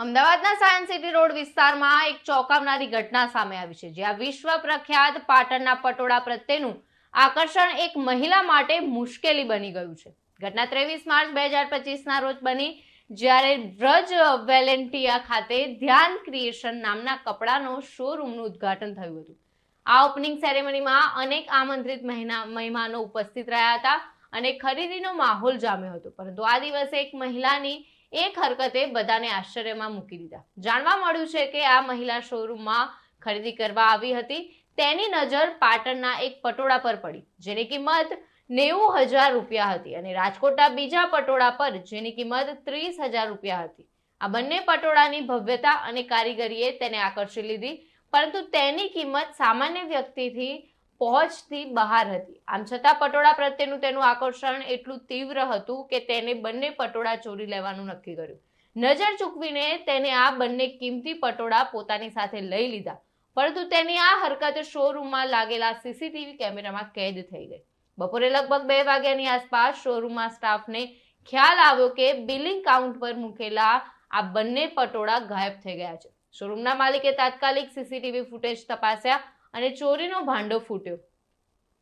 અમદાવાદના science city road વિસ્તારમાં એક ચોંકાવનારી ઘટના સામે આવી છે, જ્યાં વિશ્વ પ્રખ્યાત પાટણના પટોળા પ્રત્યેનું આકર્ષણ એક મહિલા માટે મુશ્કેલી બની ગયું છે. ઘટના ત્રેવીસ માર્ચ બે હજાર પચીસના રોજ બની, જ્યારે બ્રજ વેલેન્ટિયા ખાતે ધ્યાન ક્રિએશન નામના કપડાનો શોરૂમનું ઉદ્ઘાટન થયું હતું. આ ઓપનિંગ સેરેમનીમાં અનેક આમંત્રિત મહેમાનો ઉપસ્થિત રહ્યા હતા અને ખરીદીનો માહોલ જામ્યો હતો, પરંતુ આ દિવસે એક મહિલાની એક હરકતે બધાને આશ્ચર્યમાં મૂકી દીધા. જાણવા મળ્યું છે કે આ મહિલા શોરૂમમાં ખરીદી કરવા આવી હતી. તેની નજર પાટણના એક પટોળા પર પડી, જેની કિંમત નેવું હજાર રૂપિયા હતી અને રાજકોટના બીજા પટોળા પર જેની કિંમત ત્રીસ હજાર રૂપિયા હતી. આ બંને પટોળાની ભવ્યતા અને કારીગરીએ તેને આકર્ષી લીધી, પરંતુ તેની કિંમત સામાન્ય વ્યક્તિથી પહોંચથી બહાર હતી. આમ છતાં પટોળા પ્રત્યેનું તેનું આકર્ષણ એટલું તીવ્ર હતું કે તેને બંને પટોળા ચોરી લેવાનું નક્કી કર્યું. નજર ચૂકવીને તેને આ બંને કિંમતી પટોળા પોતાની સાથે લઈ લીધા. પરંતુ તેની આ હરકત શોરૂમમાં લાગેલા સીસીટીવી કેમેરામાં કેદ થઈ ગઈ. બપોરે લગભગ બે વાગ્યાની આસપાસ શોરૂમમાં સ્ટાફને ખ્યાલ આવ્યો કે બિલિંગ કાઉન્ટ પર મૂકેલા આ બંને પટોળા ગાયબ થઈ ગયા છે. શોરૂમના માલિકે તાત્કાલિક સીસીટીવી ફૂટેજ તપાસ્યા અને ચોરીનો ભાંડો ફૂટ્યો.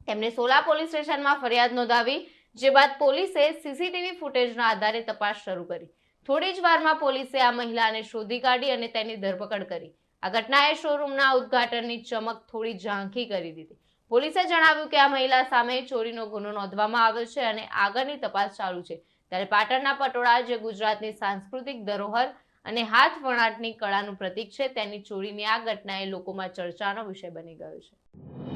તેમણે સોલા પોલીસ સ્ટેશનમાં ફરિયાદ નોંધાવી, જે બાદ પોલીસે સીસીટીવી ફૂટેજના આધારે તપાસ શરૂ કરી. થોડી જ વારમાં પોલીસે આ મહિલાને શોધી કાઢી અને તેની ધરપકડ કરી. આ ઘટનાએ શોરૂમના ઉદ્ઘાટનની ચમક થોડી ઝાંખી કરી દીધી. પોલીસે જણાવ્યું કે આ મહિલા સામે ચોરીનો ગુનો નોંધવામાં આવ્યો છે અને આગળની તપાસ ચાલુ છે. ત્યારે પાટણના પટોળા, જે ગુજરાતની સાંસ્કૃતિક ધરોહર અને હાથ વણાટની કળાનું પ્રતીક છે, તેની ચોરીની આ ઘટના એ લોકોમાં ચર્ચાનો વિષય બની ગયો છે.